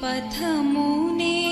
पथमुने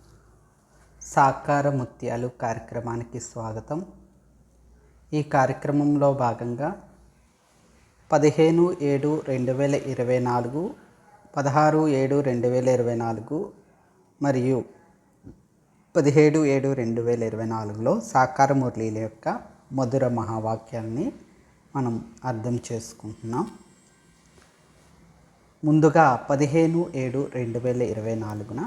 సాకార ముత్యాలు కార్యక్రమానికి స్వాగతం. ఈ కార్యక్రమంలో భాగంగా పదిహేను ఏడు రెండు వేల ఇరవై నాలుగు పదహారు ఏడు రెండు వేల ఇరవై నాలుగు మరియు పదిహేడు ఏడు రెండు వేల ఇరవై నాలుగులో సాకార మురళీల యొక్క మధుర మహావాక్యాల్ని మనం అర్థం చేసుకుంటున్నాం. ముందుగా పదిహేను ఏడు రెండు వేల ఇరవై నాలుగున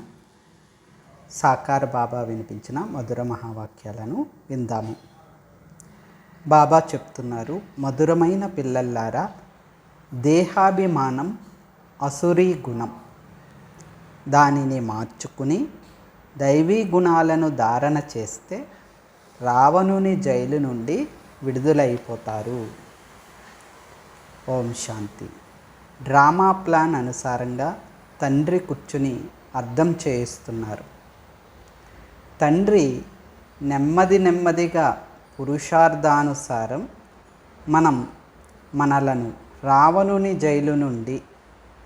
సాకార బాబా వినిపించిన మధుర మహావాక్యాలను విందాము. బాబా చెప్తున్నారు మధురమైన పిల్లల్లారా దేహాభిమానం అసురీ గుణం. దానిని మార్చుకుని దైవీ గుణాలను ధారణ చేస్తే రావణుని జైలు నుండి విడుదలైపోతారు. ఓం శాంతి. డ్రామా ప్లాన్ అనుసారంగా తండ్రి కూర్చుని అర్థం చేయిస్తున్నారు. తండ్రి నెమ్మది నెమ్మదిగా పురుషార్థానుసారం మనం మనలను రావణుని జైలు నుండి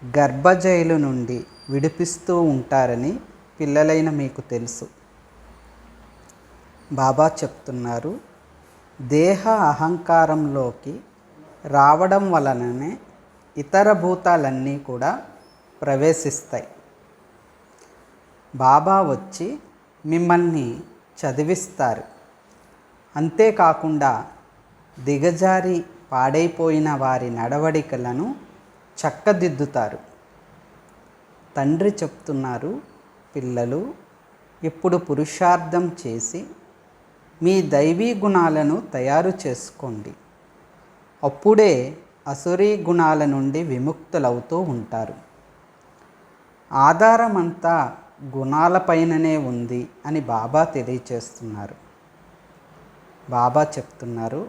గర్భ జైలు నుండి విడిపిస్తూ ఉంటారని పిల్లలైన మీకు తెలుసు. బాబా చెప్తున్నారు దేహ అహంకారంలోకి రావడం వలననే ఇతర భూతాలన్నీ కూడా ప్రవేశిస్తాయి. బాబా వచ్చి మిమ్మల్ని చదివిస్తారు. అంతేకాకుండా దిగజారి పాడైపోయిన వారి నడవడికలను చక్కదిద్దుతారు. తండ్రి చెప్తున్నారు పిల్లలు ఇప్పుడు పురుషార్థం చేసి మీ దైవీ గుణాలను తయారు చేసుకోండి. అప్పుడే అసురీ గుణాల నుండి విముక్తులవుతూ ఉంటారు. ఆధారమంతా గుణాలపైననే ఉంది అని బాబా తెలియచేస్తున్నారు. బాబా చెప్తున్నారు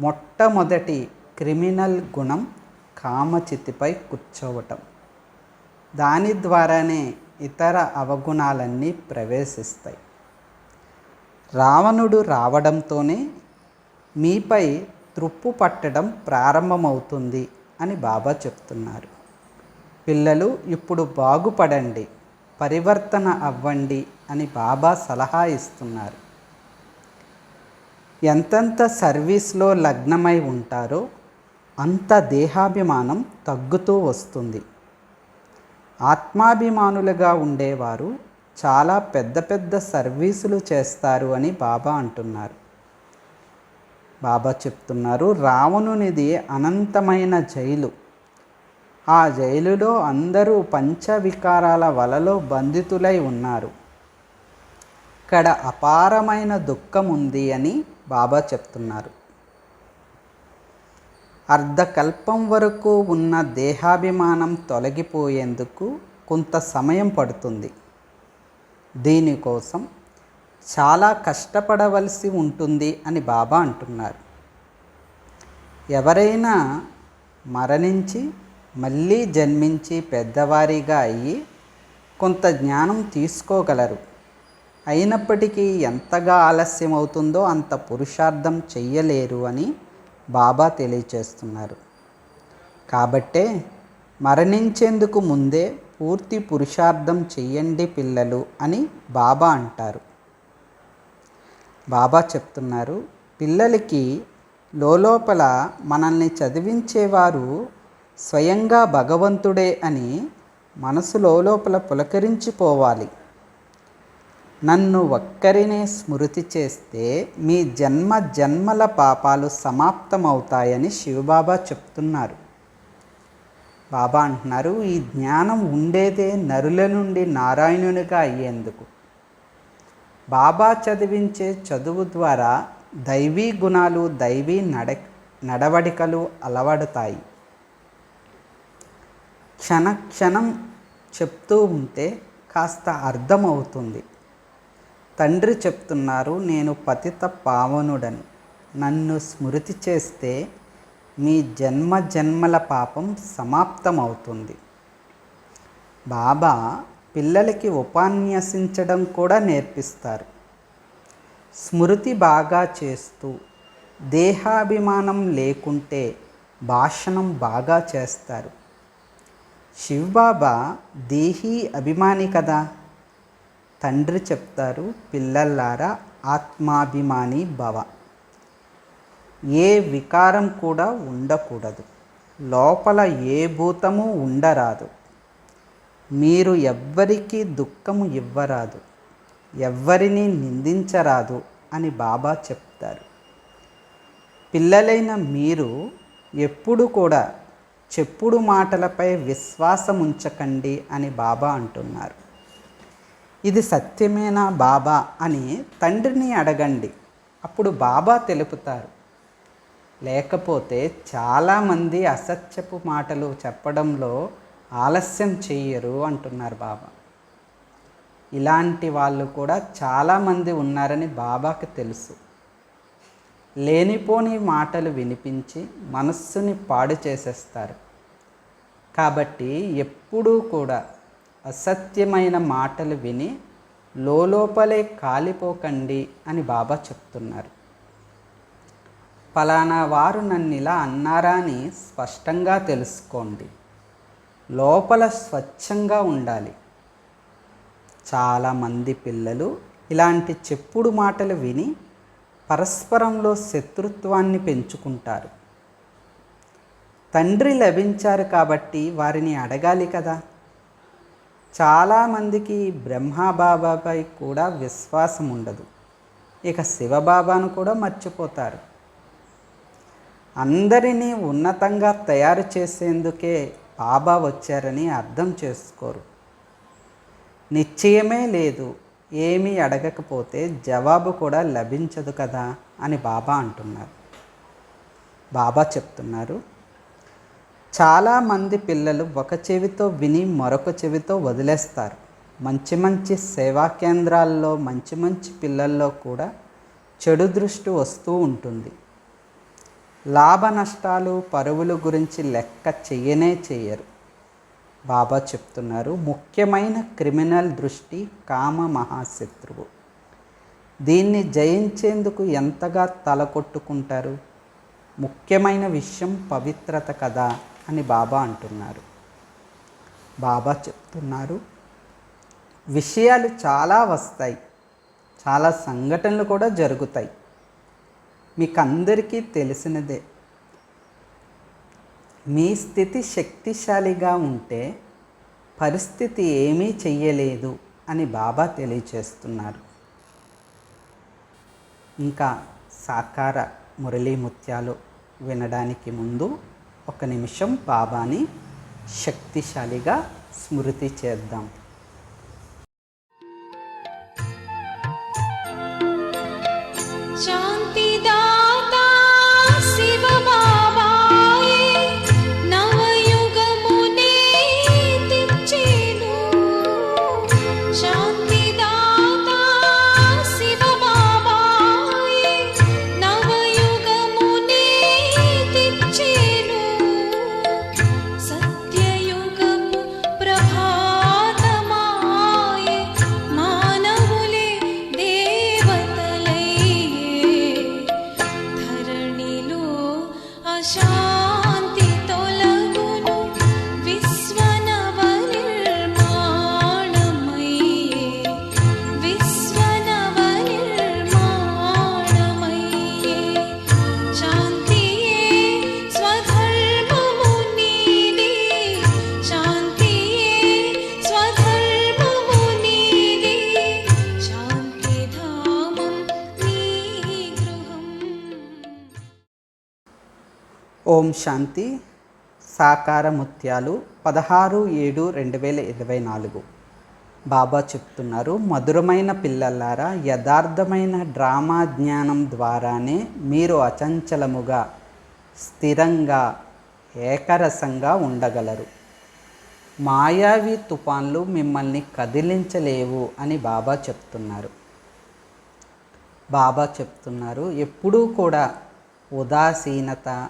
మొట్టమొదటి క్రిమినల్ గుణం కామచితిపై కూర్చోవటం. దాని ద్వారానే ఇతర అవగుణాలన్నీ ప్రవేశిస్తాయి. రావణుడు రావడంతోనే మీపై త్రుప్పు పట్టడం ప్రారంభమవుతుంది అని బాబా చెప్తున్నారు. పిల్లలు ఇప్పుడు బాగుపడండి. పరివర్తన అవ్వండి అని బాబా సలహా ఇస్తున్నారు. ఎంతెంత సర్వీస్లో లగ్నమై ఉంటారో అంత దేహాభిమానం తగ్గుతూ వస్తుంది. ఆత్మాభిమానులుగా ఉండేవారు చాలా పెద్ద పెద్ద సర్వీసులు చేస్తారు అని బాబా అంటున్నారు. బాబా చెప్తున్నారు రావణునిది అనంతమైన జైలు. ఆ జైలులో అందరూ పంచవికారాల వలలో బంధితులై ఉన్నారు. ఇక్కడ అపారమైన దుఃఖం ఉంది అని బాబా చెప్తున్నారు. అర్ధకల్పం వరకు ఉన్న దేహాభిమానం తొలగిపోయేందుకు కొంత సమయం పడుతుంది. దీనికోసం చాలా కష్టపడవలసి ఉంటుంది అని బాబా అంటున్నారు. ఎవరైనా మరణించి మళ్ళీ జన్మించి పెద్దవారిగా అయ్యి కొంత జ్ఞానం తీసుకోగలరు. అయినప్పటికీ ఎంతగా ఆలస్యం అవుతుందో అంత పురుషార్థం చెయ్యలేరు అని బాబా తెలియచేస్తున్నారు. కాబట్టే మరణించేందుకు ముందే పూర్తి పురుషార్థం చెయ్యండి పిల్లలు అని బాబా అంటారు. బాబా చెప్తున్నారు పిల్లలకి లోపల మనల్ని చదివించేవారు స్వయంగా భగవంతుడే అని మనసులో లోపల పులకరించిపోవాలి. నన్ను ఒక్కరినే స్మృతి చేస్తే మీ జన్మ జన్మల పాపాలు సమాప్తమవుతాయని శివబాబా చెప్తున్నారు. బాబా అంటున్నారు ఈ జ్ఞానం ఉండేదే నరుల నుండి నారాయణునిగా అయ్యేందుకు. బాబా చదివించే చదువు ద్వారా దైవీ గుణాలు దైవీ నడ నడవడికలు అలవడతాయి. క్షణ క్షణం చెప్తూ ఉంటే కాస్త అర్థమవుతుంది. తండ్రి చెప్తున్నారు నేను పతిత పావనుడను. నన్ను స్మృతి చేస్తే మీ జన్మ జన్మల పాపం సమాప్తమవుతుంది. బాబా పిల్లలకి ఉపన్యసించడం కూడా నేర్పిస్తారు. స్మృతి బాగా చేస్తూ దేహాభిమానం లేకుంటే భాషణం బాగా చేస్తారు. శివబాబా దేహీ అభిమాని కదా. తండ్రి చెప్తారు పిల్లల్లారా ఆత్మాభిమాని భవ. ఏ వికారం కూడా ఉండకూడదు. లోపల ఏ భూతము ఉండరాదు. మీరు ఎవ్వరికీ దుఃఖము ఇవ్వరాదు. ఎవ్వరిని నిందించరాదు అని బాబా చెప్తారు. పిల్లలైన మీరు ఎప్పుడు కూడా చెప్పుడు మాటలపై విశ్వాసం ఉంచకండి అని బాబా అంటున్నారు. ఇది సత్యమేనా బాబా అని తండ్రిని అడగండి. అప్పుడు బాబా తెలుపుతారు. లేకపోతే చాలామంది అసత్యపు మాటలు చెప్పడంలో ఆలస్యం చెయ్యరు అంటున్నారు బాబా. ఇలాంటి వాళ్ళు కూడా చాలామంది ఉన్నారని బాబాకి తెలుసు. లేనిపోని మాటలు వినిపించి మనస్సుని పాడు చేసేస్తారు. కాబట్టి ఎప్పుడూ కూడా అసత్యమైన మాటలు విని లోపలే కాలిపోకండి అని బాబా చెప్తున్నారు. ఫలానా వారు నన్ను ఇలా అన్నారా అని స్పష్టంగా తెలుసుకోండి. లోపల స్వచ్ఛంగా ఉండాలి. చాలామంది పిల్లలు ఇలాంటి చెప్పుడు మాటలు విని పరస్పరంలో శత్రుత్వాన్ని పెంచుకుంటారు. తండ్రి లభించారు కాబట్టి వారిని అడగాలి కదా. చాలామందికి బ్రహ్మబాబాపై కూడా విశ్వాసం ఉండదు. ఇక శివబాబాను కూడా మర్చిపోతారు. అందరినీ ఉన్నతంగా తయారు చేసేందుకే బాబా వచ్చారని అర్థం చేసుకోరు. నిశ్చయమే లేదు. ఏమీ అడగకపోతే జవాబు కూడా లభించదు కదా అని బాబా అంటున్నారు. బాబా చెప్తున్నారు చాలామంది పిల్లలు ఒక చెవితో విని మరొక చెవితో వదిలేస్తారు. మంచి మంచి సేవా కేంద్రాల్లో మంచి మంచి పిల్లల్లో కూడా చెడు దృష్టి వస్తూ ఉంటుంది. లాభ నష్టాలు పరువుల గురించి లెక్క చెయ్యనే చెయ్యరు. బాబా చెప్తున్నారు. ముఖ్యమైన క్రిమినల్ దృష్టి కామ మహాశత్రువు. దీన్ని జయించేందుకు ఎంతగా తల కొట్టుకుంటారు? ముఖ్యమైన విషయం పవిత్రత కదా అని బాబా అంటున్నారు. బాబా చెప్తున్నారు విషయాలు చాలా వస్తాయి. చాలా సంఘటనలు కూడా జరుగుతాయి. మీకు అందరికీ తెలిసినదే మీ స్థితి శక్తిశాలిగా ఉంటే పరిస్థితి ఏమీ చెయ్యలేదు అని బాబా తెలియచేస్తున్నారు. ఇంకా సాకార మురళీ ముత్యాలు వినడానికి ముందు ఒక నిమిషం బాబాని శక్తిశాలిగా స్మృతి చేద్దాం. ఓం శాంతి. సాకార ముత్యాలు పదహారు ఏడు రెండు వేల ఇరవై నాలుగు. బాబా చెప్తున్నారు మధురమైన పిల్లలారా యథార్థమైన డ్రామా జ్ఞానం ద్వారానే మీరు అచంచలముగా స్థిరంగా ఏకరసంగా ఉండగలరు. మాయావి తుఫాన్లు మిమ్మల్ని కదిలించలేవు అని బాబా చెప్తున్నారు. బాబా చెప్తున్నారు ఎప్పుడూ కూడా ఉదాసీనత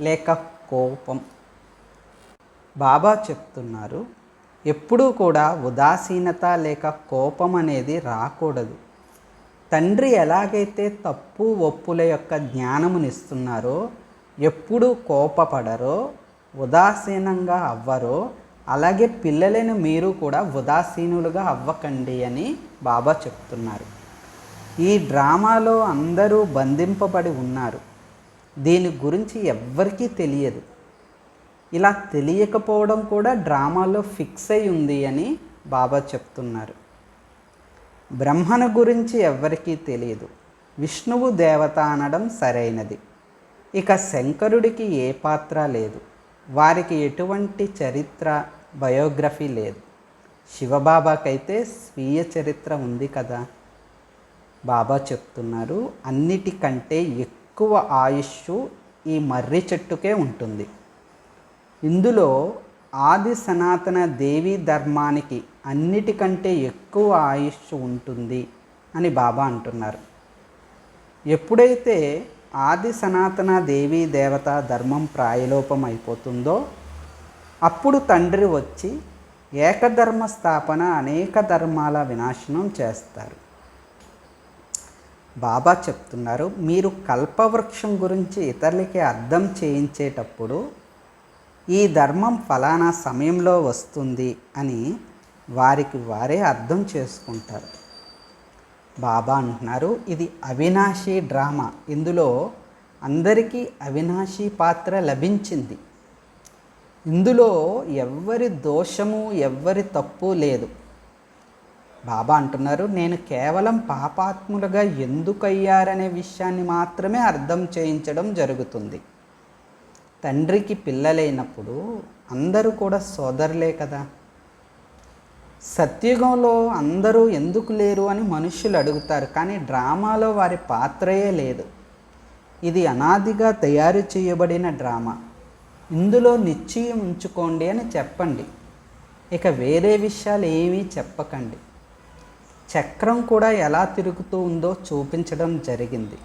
లేక కోపం బాబా చెప్తున్నారు ఎప్పుడూ కూడా ఉదాసీనత లేక కోపం అనేది రాకూడదు. తండ్రి ఎలాగైతే తప్పు ఒప్పుల యొక్క జ్ఞానమునిస్తున్నారో ఎప్పుడూ కోపపడరో ఉదాసీనంగా అవ్వరో అలాగే పిల్లలను మీరు కూడా ఉదాసీనులుగా అవ్వకండి అని బాబా చెప్తున్నారు. ఈ డ్రామాలో అందరూ బంధింపబడి ఉన్నారు. దీని గురించి ఎవ్వరికీ తెలియదు. ఇలా తెలియకపోవడం కూడా డ్రామాలో ఫిక్స్ అయి ఉంది అని బాబా చెప్తున్నారు. బ్రహ్మను గురించి ఎవ్వరికీ తెలియదు. విష్ణువు దేవత అనడం సరైనది. ఇక శంకరుడికి ఏ పాత్ర లేదు. వారికి ఎటువంటి చరిత్ర బయోగ్రఫీ లేదు. శివబాబాకైతే స్వీయ చరిత్ర ఉంది కదా. బాబా చెప్తున్నారు అన్నిటికంటే ఎక్కువ ఎక్కువ ఆయుష్ ఈ మర్రి చెట్టుకే ఉంటుంది. ఇందులో ఆది సనాతన దేవీ ధర్మానికి అన్నిటికంటే ఎక్కువ ఆయుష్ ఉంటుంది అని బాబా అంటున్నారు. ఎప్పుడైతే ఆది సనాతన దేవీ దేవత ధర్మం ప్రాయలోపం అయిపోతుందో అప్పుడు తండ్రి వచ్చి ఏకధర్మ స్థాపన అనేక ధర్మాల వినాశనం చేస్తారు. బాబా చెప్తున్నారు మీరు కల్పవృక్షం గురించి ఇతరులకి అర్థం చేయించేటప్పుడు ఈ ధర్మం ఫలానా సమయంలో వస్తుంది అని వారికి వారే అర్థం చేసుకుంటారు. బాబా అంటున్నారు ఇది అవినాశి డ్రామా. ఇందులో అందరికీ అవినాశి పాత్ర లభించింది. ఇందులో ఎవ్వరి దోషము ఎవ్వరి తప్పు లేదు. బాబా అంటున్నారు నేను కేవలం పాపాత్ములుగా ఎందుకయ్యారనే విషయాన్ని మాత్రమే అర్థం చేయించడం జరుగుతుంది. తండ్రికి పిల్లలైనప్పుడు అందరూ కూడా సోదరులే కదా. సత్యుగంలో అందరూ ఎందుకు లేరు అని మనుషులు అడుగుతారు కానీ డ్రామాలో వారి పాత్రయే లేదు. ఇది అనాదిగా తయారు చేయబడిన డ్రామా. ఇందులో నిశ్చయం ఉంచుకోండి అని చెప్పండి. ఇక వేరే విషయాలు ఏమీ చెప్పకండి. చక్రం కూడా ఎలా తిరుగుతూ ఉందో చూపించడం జరిగింది.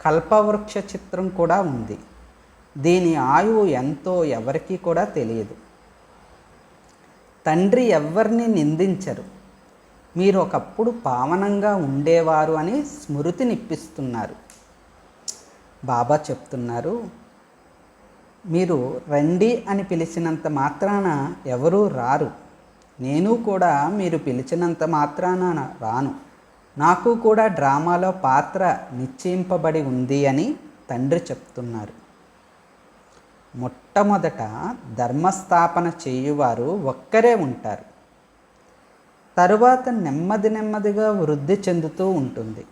కల్పవృక్ష చిత్రం కూడా ఉంది. దీని ఆయువు ఎంతో ఎవరికీ కూడా తెలియదు. తండ్రి ఎవరిని నిందించరు. మీరు ఒకప్పుడు పావనంగా ఉండేవారు అని స్మృతినిప్పిస్తున్నారు బాబా చెప్తున్నారు మీరు రండి అని పిలిచినంత మాత్రాన ఎవరూ రారు. నేను కూడా మీరు పిలిచినంత మాత్రాన రాను. నాకు కూడా డ్రామాలో పాత్ర నిశ్చయింపబడి ఉంది అని తండ్రి చెప్తున్నారు. మొట్టమొదట ధర్మస్థాపన చేయువారు ఒక్కరే ఉంటారు. తరువాత నెమ్మది నెమ్మదిగా వృద్ధి చెందుతూ ఉంటుంది.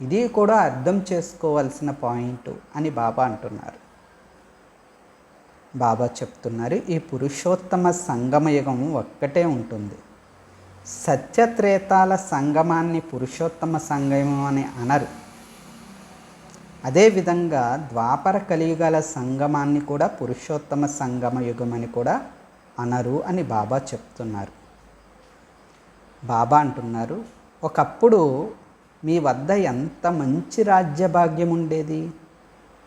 ఇది కూడా అర్థం చేసుకోవాల్సిన పాయింట్ అని బాబా అంటున్నారు. బాబా చెప్తున్నారు. ఈ పురుషోత్తమ సంగమయుగం ఒక్కటే ఉంటుంది. సత్యత్రేతాల సంగమాన్ని పురుషోత్తమ సంగమం అని అనరు. అదేవిధంగా ద్వాపర కలియుగాల సంగమాన్ని కూడా పురుషోత్తమ సంగమ యుగం అని కూడా అనరు అని బాబా చెప్తున్నారు. బాబా అంటున్నారు ఒకప్పుడు మీ వద్ద ఎంత మంచి రాజ్యభాగ్యం ఉండేది?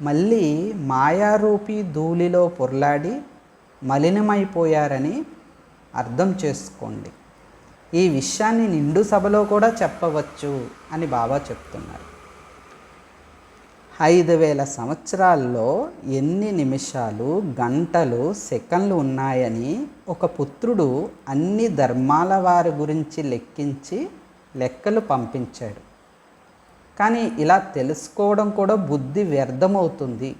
మళ్ళీ మాయారూపి ధూళిలో పొర్లాడి మలినమైపోయారని అర్థం చేసుకోండి. ఈ విషయాన్ని నిండు సభలో కూడా చెప్పవచ్చు అని బాబా చెప్తున్నారు. ఐదు వేల సంవత్సరాల్లో ఎన్ని నిమిషాలు గంటలు సెకండ్లు ఉన్నాయని ఒక పుత్రుడు అన్ని ధర్మాల వారి గురించి లెక్కించి లెక్కలు పంపించాడు. కానీ ఇలా తెలుసుకోవడం కూడా బుద్ధి వ్యర్థమవుతుంది.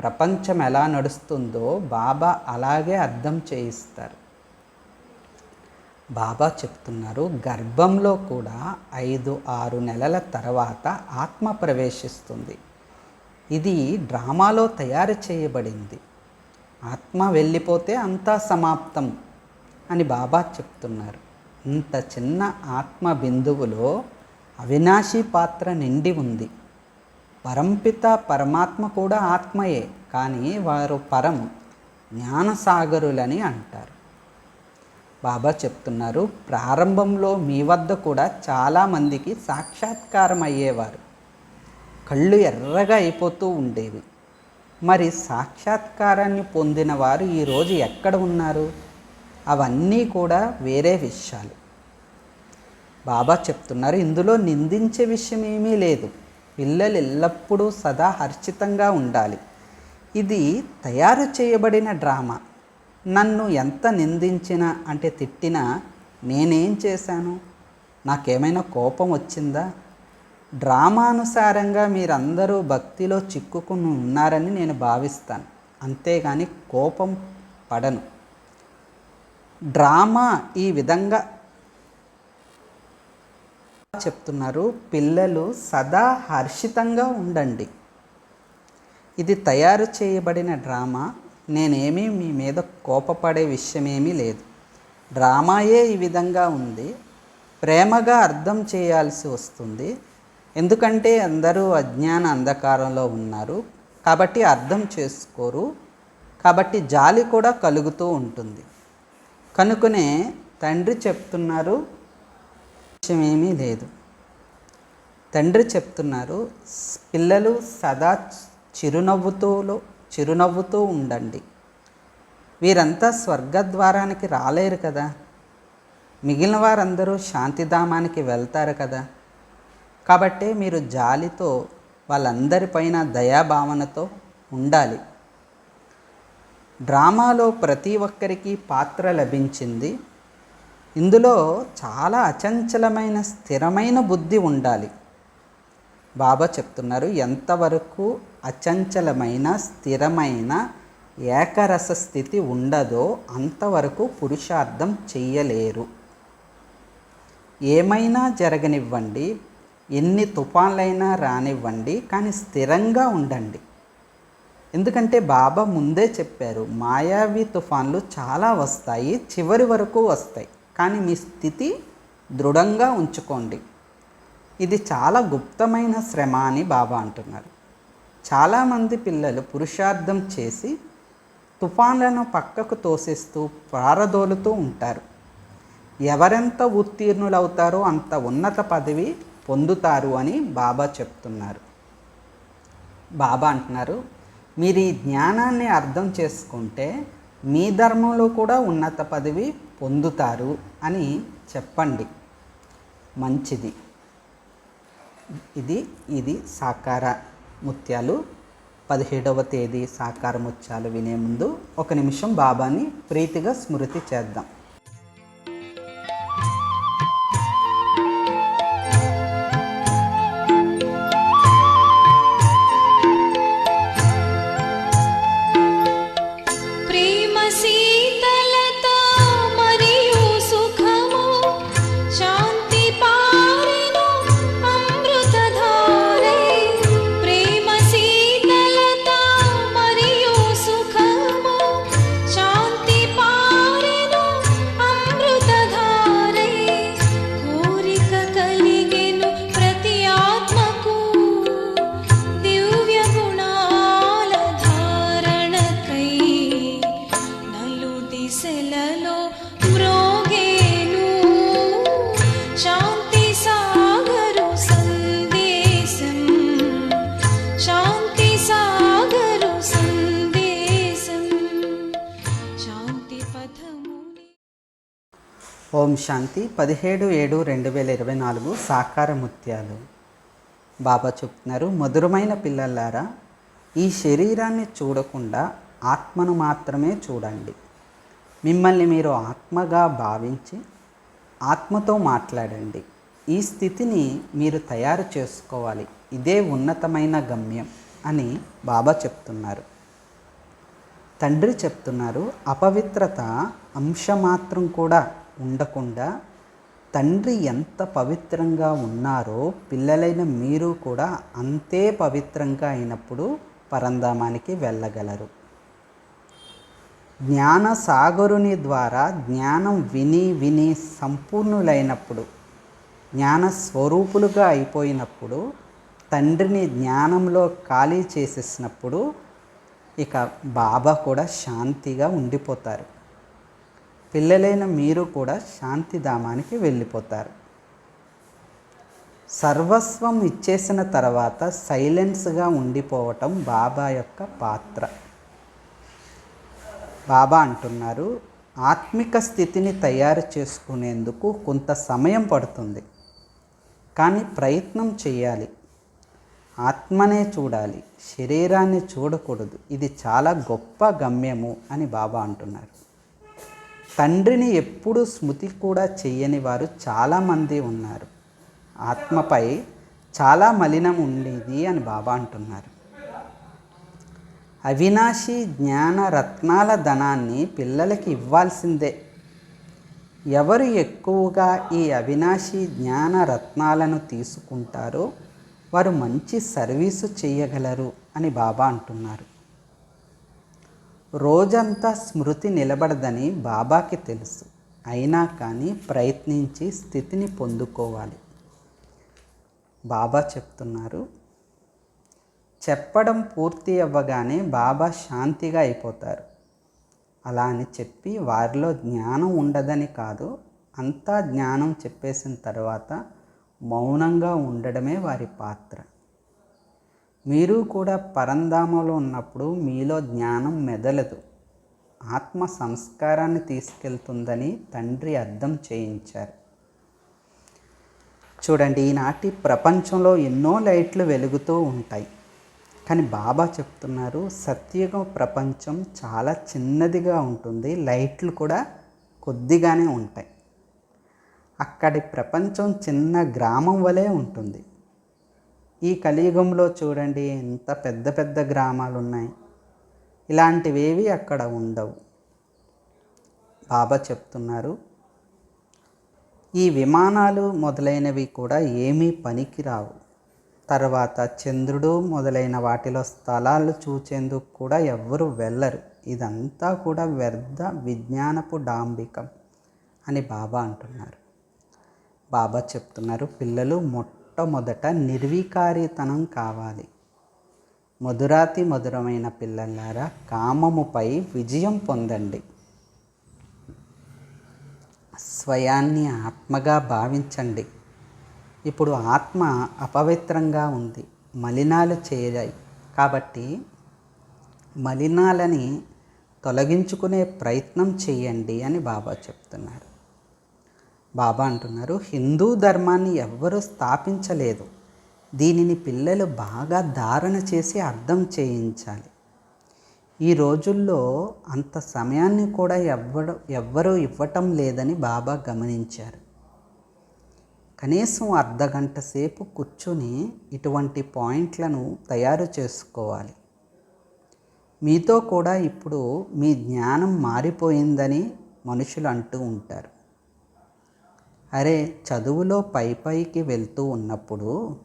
ప్రపంచం ఎలా నడుస్తుందో బాబా అలాగే అర్థం చేయిస్తారు. బాబా చెప్తున్నారు గర్భంలో కూడా ఐదు ఆరు నెలల తర్వాత ఆత్మ ప్రవేశిస్తుంది. ఇది డ్రామాలో తయారు చేయబడింది. ఆత్మ వెళ్ళిపోతే అంతా సమాప్తం అని బాబా చెప్తున్నారు. ఇంత చిన్న ఆత్మ బిందువులో అవినాశి పాత్ర నిండి ఉంది. పరంపిత పరమాత్మ కూడా ఆత్మయే కానీ వారు పరం జ్ఞానసాగరులని అంటారు. బాబా చెప్తున్నారు ప్రారంభంలో మీ వద్ద కూడా చాలామందికి సాక్షాత్కారం అయ్యేవారు కళ్ళు ఎర్రగా అయిపోతూ ఉండేవి. మరి సాక్షాత్కారాన్ని పొందిన వారు ఈరోజు ఎక్కడ ఉన్నారు? అవన్నీ కూడా వేరే విషయాలు. బాబా చెప్తున్నారు ఇందులో నిందించే విషయం ఏమీ లేదు. పిల్లలు ఎల్లప్పుడూ సదా హర్షితంగా ఉండాలి. ఇది తయారు చేయబడిన డ్రామా. నన్ను ఎంత నిందించినా అంటే తిట్టినా నేనేం చేశాను? నాకేమైనా కోపం వచ్చిందా? డ్రామానుసారంగా మీరందరూ భక్తిలో చిక్కుకుని ఉన్నారని నేను భావిస్తాను. అంతేగాని కోపం పడను. డ్రామా ఈ విధంగా చెప్తున్నారు పిల్లలు సదా హర్షితంగా ఉండండి. ఇది తయారు చేయబడిన డ్రామా. నేనేమీ మీ మీద కోపపడే విషయమేమీ లేదు. డ్రామాయే ఈ విధంగా ఉంది. ప్రేమగా అర్థం చేయాల్సి వస్తుంది. ఎందుకంటే అందరూ అజ్ఞాన అంధకారంలో ఉన్నారు. కాబట్టి అర్థం చేసుకోరు. కాబట్టి జాలి కూడా కలుగుతూ ఉంటుంది. కనుకనే తండ్రి చెప్తున్నారు విషయమేమీ లేదు. తండ్రి చెప్తున్నారు పిల్లలు సదా చిరునవ్వుతూలో చిరునవ్వుతూ ఉండండి. వీరంతా స్వర్గద్వారానికి రాలేరు కదా. మిగిలిన వారందరూ శాంతిధామానికి వెళ్తారు కదా. కాబట్టే మీరు జాలితో వాళ్ళందరిపైన దయాభావనతో ఉండాలి. డ్రామాలో ప్రతి ఒక్కరికి పాత్ర లభించింది ఇందులో చాలా అచంచలమైన స్థిరమైన బుద్ధి ఉండాలి. బాబా చెప్తున్నారు ఎంతవరకు అచంచలమైన స్థిరమైన ఏకరస స్థితి ఉండదో అంతవరకు పురుషార్థం చెయ్యలేరు. ఏమైనా జరగనివ్వండి ఎన్ని తుఫాన్లైనా రానివ్వండి కానీ స్థిరంగా ఉండండి. ఎందుకంటే బాబా ముందే చెప్పారు మాయావి తుఫాన్లు చాలా వస్తాయి చివరి వరకు వస్తాయి. కానీ మీ స్థితి దృఢంగా ఉంచుకోండి. ఇది చాలా గుప్తమైన శ్రమ అని బాబా అంటున్నారు. చాలామంది పిల్లలు పురుషార్థం చేసి తుఫాన్లను పక్కకు తోసేస్తూ పారదోలుతూ ఉంటారు. ఎవరెంత ఉత్తీర్ణులవుతారో అంత ఉన్నత పదవి పొందుతారు అని బాబా చెప్తున్నారు. బాబా అంటున్నారు మీరు ఈ జ్ఞానాన్ని అర్థం చేసుకుంటే మీ ధర్మంలో కూడా ఉన్నత పదవి పొందుతారు అని చెప్పండి. మంచిది. ఇది ఇది సాకార ముత్యాలు. పదిహేడవ తేదీ సాకార ముత్యాలు వినే ముందు ఒక నిమిషం బాబాని ప్రీతిగా స్మృతి చేద్దాం. ఓం శాంతి. పదిహేడు ఏడు రెండు వేల ఇరవై నాలుగు సాకార ముత్యాలు. బాబా చెప్తున్నారు మధురమైన పిల్లలారా ఈ శరీరాన్ని చూడకుండా ఆత్మను మాత్రమే చూడండి. మిమ్మల్ని మీరు ఆత్మగా భావించి ఆత్మతో మాట్లాడండి. ఈ స్థితిని మీరు తయారు చేసుకోవాలి. ఇదే ఉన్నతమైన గమ్యం అని బాబా చెప్తున్నారు. తండ్రి చెప్తున్నారు అపవిత్రత అంశమాత్రం కూడా ఉండకుండా తండ్రి ఎంత పవిత్రంగా ఉన్నారో పిల్లలైన మీరు కూడా అంతే పవిత్రంగా అయినప్పుడు పరంధామానికి వెళ్ళగలరు. జ్ఞాన సాగరుని ద్వారా జ్ఞానం విని విని సంపూర్ణులైనప్పుడు జ్ఞాన స్వరూపులుగా అయిపోయినప్పుడు తండ్రిని జ్ఞానంలో ఖాళీ చేసేసినప్పుడు ఇక బాబా కూడా శాంతిగా ఉండిపోతారు. పిల్లలైన మీరు కూడా శాంతిధామానికి వెళ్ళిపోతారు. సర్వస్వం ఇచ్చేసిన తర్వాత సైలెన్స్గా ఉండిపోవటం బాబా యొక్క పాత్ర. బాబా అంటున్నారు ఆత్మిక స్థితిని తయారు చేసుకునేందుకు కొంత సమయం పడుతుంది. కానీ ప్రయత్నం చేయాలి. ఆత్మనే చూడాలి. శరీరాన్ని చూడకూడదు. ఇది చాలా గొప్ప గమ్యము అని బాబా అంటున్నారు. తండ్రిని ఎప్పుడు స్మృతి కూడా చెయ్యని వారు చాలామంది ఉన్నారు. ఆత్మపై చాలా మలినం ఉండేది అని బాబా అంటున్నారు. అవినాశి జ్ఞాన రత్నాల ధనాన్ని పిల్లలకి ఇవ్వాల్సిందే. ఎవరు ఎక్కువగా ఈ అవినాశి జ్ఞాన రత్నాలను తీసుకుంటారో వారు మంచి సర్వీసు చేయగలరు అని బాబా అంటున్నారు. రోజంతా స్మృతి నిలబడదని బాబాకి తెలుసు. అయినా కానీ ప్రయత్నించి స్థితిని పొందుకోవాలి. బాబా చెప్తున్నారు చెప్పడం పూర్తి అవ్వగానే బాబా శాంతిగా అయిపోతారు. అలా అని చెప్పి వారిలో జ్ఞానం ఉండదని కాదు అంతా జ్ఞానం చెప్పేసిన తర్వాత మౌనంగా ఉండడమే వారి పాత్ర. మీరు కూడా పరంధామంలో ఉన్నప్పుడు మీలో జ్ఞానం మెదలదు. ఆత్మ సంస్కారాన్ని తీసుకెళ్తుందని తండ్రి అర్థం చేయించారు. చూడండి ఈనాటి ప్రపంచంలో ఎన్నో లైట్లు వెలుగుతూ ఉంటాయి. కానీ బాబా చెప్తున్నారు సత్యుగ ప్రపంచం చాలా చిన్నదిగా ఉంటుంది. లైట్లు కూడా కొద్దిగానే ఉంటాయి. అక్కడి ప్రపంచం చిన్న గ్రామం వలె ఉంటుంది. ఈ కలియుగంలో చూడండి ఎంత పెద్ద పెద్ద గ్రామాలు ఉన్నాయి ఇలాంటివేవి అక్కడ ఉండవు. బాబా చెప్తున్నారు ఈ విమానాలు మొదలైనవి కూడా ఏమీ పనికిరావు. తర్వాత చంద్రుడు మొదలైన వాటిలో స్థలాలు చూచేందుకు కూడా ఎవ్వరు వెళ్ళరు. ఇదంతా కూడా వ్యర్థ విజ్ఞానపు డాంబికం అని బాబా అంటున్నారు. బాబా చెప్తున్నారు పిల్లలు మొట్టమొదట నిర్వీకారితనం కావాలి. మధురాతి మధురమైన పిల్లలారా కామముపై విజయం పొందండి. స్వయాన్ని ఆత్మగా భావించండి. ఇప్పుడు ఆత్మ అపవిత్రంగా ఉంది. మలినాలు చేరాయి. కాబట్టి మలినాలని తొలగించుకునే ప్రయత్నం చేయండి అని బాబా చెప్తున్నారు. బాబా అంటున్నారు హిందూ ధర్మాన్ని ఎవ్వరూ స్థాపించలేదు. దీనిని పిల్లలు బాగా ధారణ చేసి అర్థం చేయించాలి. ఈ రోజుల్లో అంత సమయాన్ని కూడా ఎవ్వడు ఎవ్వరూ ఇవ్వటం లేదని బాబా గమనించారు. కనీసం అర్ధ గంట సేపు కూర్చొని ఇటువంటి పాయింట్లను తయారు చేసుకోవాలి. మీతో కూడా ఇప్పుడు మీ జ్ఞానం మారిపోయిందని మనుషులు అంటూ ఉంటారు. అరే చదువులో పై పైకి వెళ్తూ ఉన్నప్పుడు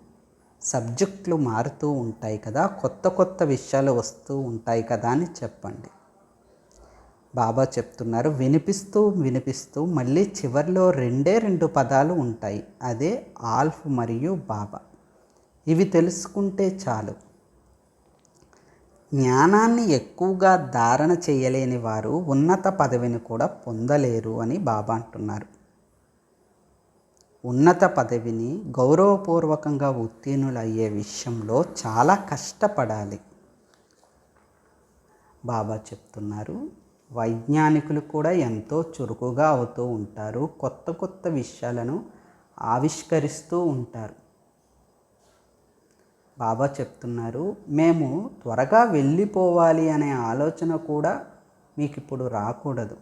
సబ్జెక్టులు మారుతూ ఉంటాయి కదా కొత్త కొత్త విషయాలు వస్తూ ఉంటాయి కదా అని చెప్పండి. బాబా చెప్తున్నారు వినిపిస్తూ వినిపిస్తూ మళ్ళీ చివరిలో రెండే రెండు పదాలు ఉంటాయి అదే ఆల్ఫ్ మరియు బాబా. ఇవి తెలుసుకుంటే చాలు. జ్ఞానాన్ని ఎక్కువగా ధారణ చేయలేని వారు ఉన్నత పదవిని కూడా పొందలేరు అని బాబా అంటున్నారు. ఉన్నత పదవిని గౌరవపూర్వకంగా ఉత్తీర్ణులయ్యే విషయంలో చాలా కష్టపడాలి. బాబా చెప్తున్నారు వైజ్ఞానికులు కూడా ఎంతో చురుకుగా అవుతూ ఉంటారు కొత్త కొత్త విషయాలను ఆవిష్కరిస్తూ ఉంటారు. బాబా చెప్తున్నారు మేము త్వరగా వెళ్ళిపోవాలి అనే ఆలోచన కూడా మీకు ఇప్పుడు రాకూడదు.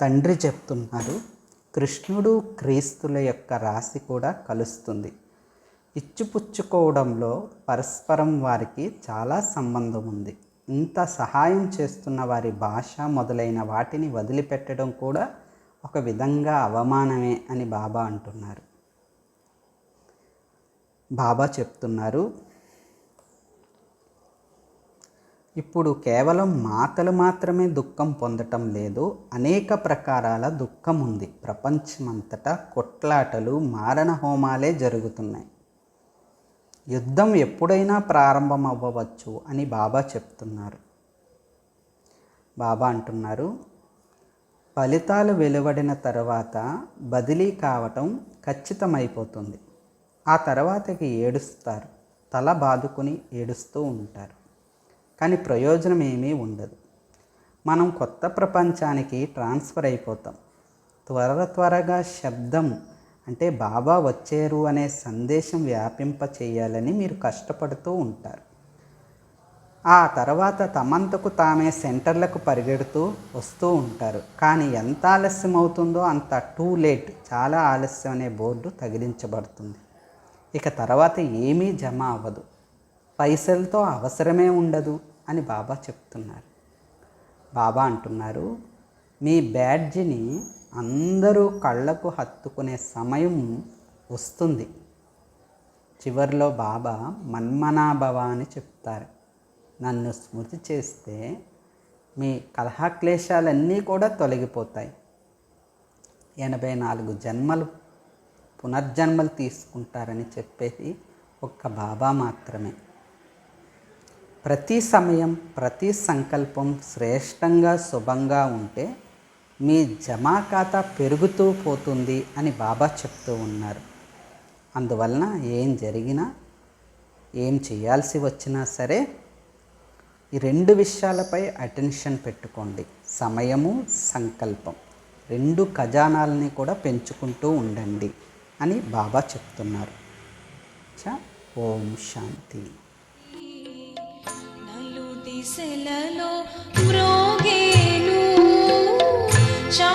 తండ్రి చెప్తున్నారు కృష్ణుడు క్రీస్తుల యొక్క రాశి కూడా కలుస్తుంది. ఇచ్చిపుచ్చుకోవడంలో పరస్పరం వారికి చాలా సంబంధం ఉంది. ఇంత సహాయం చేస్తున్న వారి భాష మొదలైన వాటిని వదిలిపెట్టడం కూడా ఒక విధంగా అవమానమే అని బాబా అంటున్నారు. బాబా చెప్తున్నారు ఇప్పుడు కేవలం మాతలు మాత్రమే దుఃఖం పొందటం లేదు అనేక ప్రకారాల దుఃఖం ఉంది. ప్రపంచమంతటా కొట్లాటలు మారణ హోమాలే జరుగుతున్నాయి. యుద్ధం ఎప్పుడైనా ప్రారంభం అవ్వవచ్చు అని బాబా చెప్తున్నారు. బాబా అంటున్నారు ఫలితాలు వెలువడిన తర్వాత బదిలీ కావటం ఖచ్చితమైపోతుంది. ఆ తర్వాతకి ఏడుస్తారు. తల బాదుకుని ఏడుస్తూ ఉంటారు. కానీ ప్రయోజనం ఏమీ ఉండదు. మనం కొత్త ప్రపంచానికి ట్రాన్స్ఫర్ అయిపోతాం. త్వర త్వరగా శబ్దం అంటే బాబా వచ్చారు అనే సందేశం వ్యాపింప చేయాలని మీరు కష్టపడుతూ ఉంటారు. ఆ తర్వాత తమంతకు తామే సెంటర్లకు పరిగెడుతూ వస్తూ ఉంటారు. కానీ ఎంత ఆలస్యం అవుతుందో అంత టూ లేట్ చాలా ఆలస్యం అనే బోర్డు తగిలించబడుతుంది. ఇక తర్వాత ఏమీ జమ అవ్వదు. పైసలతో అవసరమే ఉండదు. అని బాబా చెప్తున్నారు. బాబా అంటున్నారు మీ బ్యాడ్జిని అందరూ కళ్ళకు హత్తుకునే సమయం వస్తుంది. చివరిలో బాబా మన్మనాభవ అని చెప్తారు. నన్ను స్మృతి చేస్తే మీ కలహక్లేశాలన్నీ కూడా తొలగిపోతాయి. ఎనభై నాలుగు జన్మలు పునర్జన్మలు తీసుకుంటారని చెప్పేది ఒక్క బాబా మాత్రమే. ప్రతి సమయం ప్రతి సంకల్పం శ్రేష్టంగా శుభంగా ఉంటే మీ జమా ఖాతా పెరుగుతూ పోతుంది అని బాబా చెప్తూ ఉన్నారు. అందువలన ఏం జరిగినా ఏం చేయాల్సి వచ్చినా సరే ఈ రెండు విషయాలపై అటెన్షన్ పెట్టుకోండి. సమయము సంకల్పం రెండు ఖజానాలని కూడా పెంచుకుంటూ ఉండండి అని బాబా చెప్తున్నారు. చ ఓం శాంతి. దిశలలో మ్రోగేను చా